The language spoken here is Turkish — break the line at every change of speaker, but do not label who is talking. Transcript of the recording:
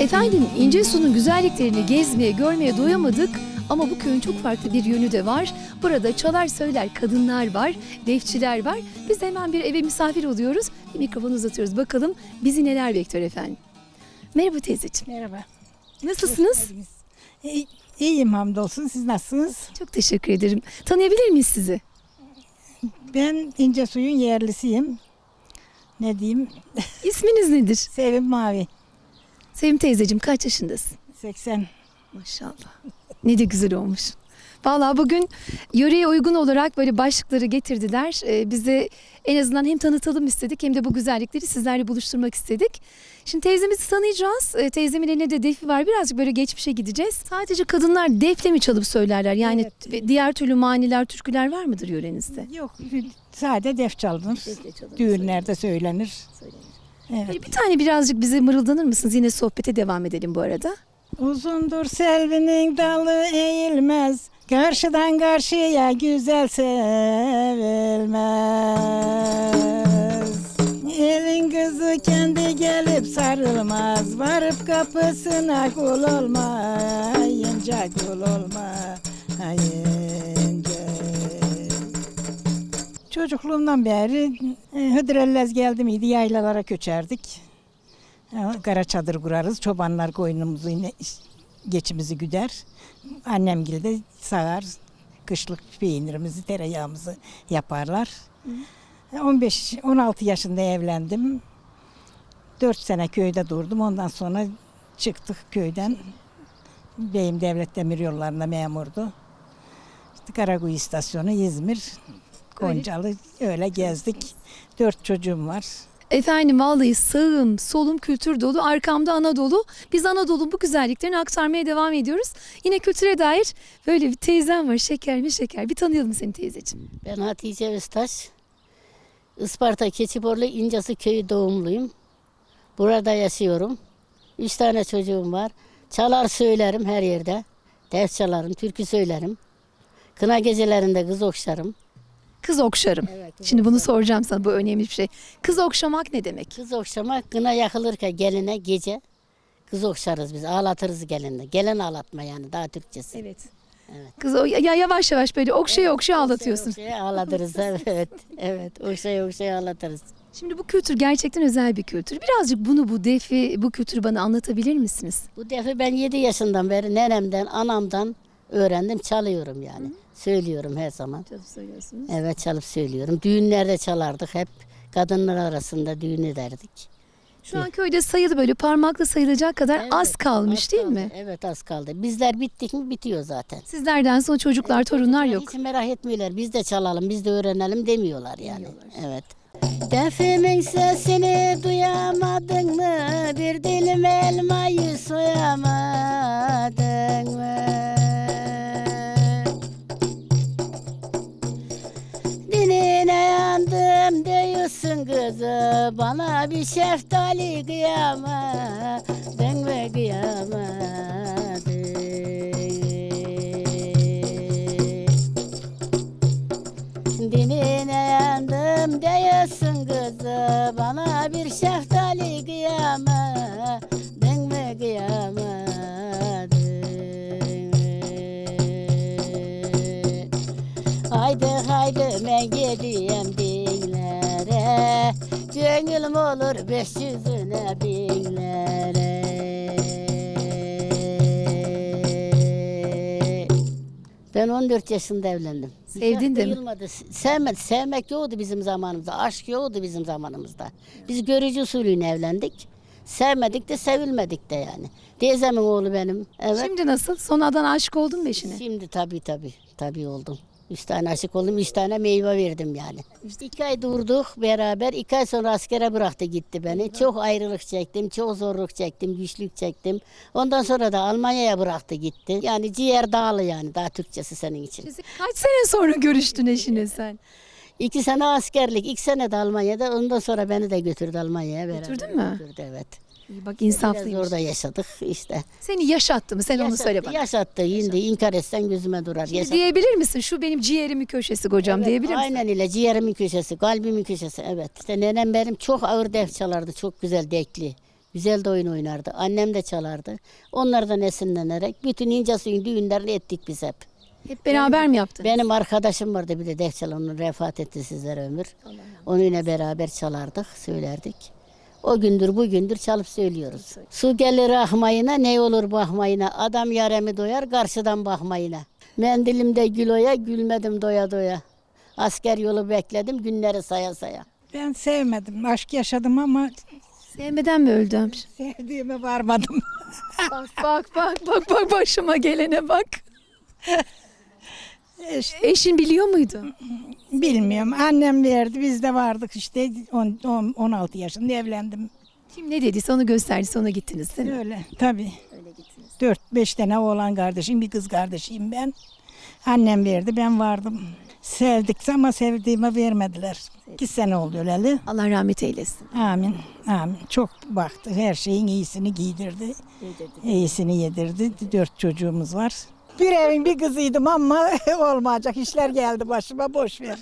Efendim İncesu'nun güzelliklerini gezmeye, görmeye doyamadık ama bu köyün çok farklı bir yönü de var. Burada çalar söyler kadınlar var, defçiler var. Biz de hemen bir eve misafir oluyoruz. Bir mikrofon uzatıyoruz. Bakalım bizi neler bekliyor efendim. Merhaba teyzeciğim.
Merhaba.
Nasılsınız?
İyi, iyiyim hamdolsun. Siz nasılsınız?
Çok teşekkür ederim. Tanıyabilir miyiz sizi?
Ben İnce Suyun yerlisiyim. Ne diyeyim?
İsminiz nedir?
Sevim Mavi.
Sevim teyzeciğim kaç yaşındasın?
80.
Maşallah. Ne de güzel olmuş. Vallahi bugün yöreye uygun olarak böyle başlıkları getirdiler. Ee, bize en azından hem tanıtalım istedik hem de bu güzellikleri sizlerle buluşturmak istedik. Şimdi teyzemizi tanıyacağız. Ee, teyzemin elinde de defi var. Birazcık böyle geçmişe gideceğiz. Sadece kadınlar defle mi çalıp söylerler? Yani
Evet.
ve diğer türlü maniler, türküler var mıdır yörenizde?
Yok sade def çalınır. Düğünlerde söylenir. Evet.
Bir tane birazcık bize mırıldanır mısınız? Yine sohbete devam edelim bu arada.
Uzundur selvinin dalı eğilmez. Karşıdan karşıya güzel sevilmez. Elin kızı kendi gelip sarılmaz. Varıp kapısına kul olma. Yince kul olma. Çocukluğumdan beri e, Hıdrellez geldi miydi yaylalara köçerdik. Ya, Kara çadır kurarız. Çobanlar koyunumuzu yine geçimizi güder. Annem de sağar. Kışlık peynirimizi, tereyağımızı yaparlar. 15-16 yaşında evlendim. 4 sene köyde durdum. Ondan sonra çıktık köyden. Beyim devlet demir yollarında memurdu. İşte Karakuyu istasyonu İzmir. Goncalı öyle gezdik. Dört çocuğum var.
Efendim vallahi sağım, solum kültür dolu, arkamda Anadolu. Biz Anadolu'nun bu güzelliklerini aktarmaya devam ediyoruz. Yine kültüre dair böyle bir teyzem var, şeker mi şeker. Bir tanıyalım seni teyzeciğim.
Ben Hatice Öztaş. Isparta Keçiborlu İncası köyü doğumluyum. Burada yaşıyorum. Üç tane çocuğum var. Çalar söylerim her yerde. Ders çalarım, türkü söylerim. Kına gecelerinde kız okşarım.
Kız okşarım.
Evet, kız
Şimdi bunu soracağım sana, bu önemli bir şey. Kız okşamak ne demek?
Kız okşamak, kına yakılırken geline gece kız okşarız biz. Ağlatırız gelinle. Gelin ağlatma yani daha Türkçesi.
Evet.
Evet.
Kız o, ya yavaş yavaş böyle okşaya okşaya ağlatıyorsun.
Okşaya ağlatırız evet. Evet, okşaya okşaya ağlatırız.
Şimdi bu kültür gerçekten özel bir kültür. Birazcık bunu bu defi, bu kültürü bana anlatabilir misiniz?
Bu defa ben 7 yaşından beri nenemden, anamdan öğrendim. Çalıyorum yani. Söylüyorum her zaman.
Çalıp söylüyorsunuz.
Evet çalıp söylüyorum. Düğünlerde çalardık hep. Kadınlar arasında düğün ederdik.
Şu an köyde sayılı böyle parmakla sayılacak kadar
Evet,
az kalmış
az
değil
kaldı.
mi?
Evet az kaldı. Bizler bittik mi bitiyor zaten.
Sizlerden sonra çocuklar, torunlar yok.
Hiç merak etmiyorlar. Biz de çalalım, biz de öğrenelim demiyorlar yani. Evet. Defimin sesini duyamadın mı? Bir dilim elmayı soyamadın bir şeftali kıyamadın mı kıyamadın Dinine yandım diyorsun kızı Bana bir şeftali kıyamadın mı kıyamadın Haydi haydi ben gideyim dinlere Gönlüm olur beş yüzüne binlere Ben 14 yaşında evlendim.
Sevdin de mi?
Sevmek, sevmek yoktu bizim zamanımızda. Aşk yoktu bizim zamanımızda. Biz görücü usulüyle evlendik. Sevmedik de sevilmedik de yani. Teyzemin oğlu benim. Evet.
Şimdi nasıl? Sonradan aşık oldun mu eşine?
Şimdi tabii tabii. Tabii oldum. Üç tane aşık oldum, üç tane meyve verdim yani. İşte iki ay durduk beraber. iki ay sonra askere bıraktı gitti beni. Çok ayrılık çektim, çok zorluk çektim, güçlük çektim. Ondan sonra da Almanya'ya bıraktı gitti. Yani ciğer dağlı yani daha Türkçesi senin için.
Kaç sene sonra görüştün eşine sen?
İki sene askerlik, iki sene de Almanya'da. Ondan sonra beni de götürdü Almanya'ya beraber.
Götürdün mü?
Götürdü evet.
İyi bak
Biraz
insaflıymış.
orada yaşadık işte.
Seni yaşattı mı? Sen onu söyle bana.
Yaşattı, indi. İnkar etsen gözüme durar.
Şimdi
Yaşattı.
diyebilir misin? Şu benim ciğerimin köşesi kocam
Evet,
diyebilir misin?
Aynen öyle ciğerimin köşesi, kalbimin köşesi evet. İşte nenem benim çok ağır def çalardı, çok güzel dekli. Güzel de oyun oynardı. Annem de çalardı. Onlardan esinlenerek bütün ince suyun düğünlerini ettik biz hep.
Hep beraber mi yaptınız?
Benim arkadaşım vardı bir de Dehçel onun vefat etti sizlere ömür. Onunla beraber çalardık, söylerdik. O gündür bugündür çalıp söylüyoruz. Su gelir ahmayına ne olur bakmayına. Adam yaremi doyar karşıdan bakmayına. Mendilimde gül oya gülmedim doya doya. Asker yolu bekledim günleri saya saya.
Ben sevmedim. Aşk yaşadım ama
Sevmeden mi öldü ömrü?
sevdiğime varmadım.
Bak bak bak bak bak başıma gelene bak.
İşte
Eşin biliyor muydu?
bilmiyorum. Annem verdi. Biz de vardık işte. On- on- 16 yaşında evlendim.
Kim ne dediyse onu gösterdi sonra gittiniz değil mi?
Öyle tabii.
Öyle gittiniz.
4-5 tane oğlan kardeşim, bir kız kardeşiyim ben. Annem verdi, ben vardım. Sevdik ama sevdiğime vermediler. İki sene oldu öleli.
Allah rahmet eylesin.
Amin, amin. Çok baktı, her şeyin iyisini giydirdi, iyisini yedirdi. Dört çocuğumuz var. Bir evin bir kızıydım ama olmayacak işler geldi başıma, boş ver.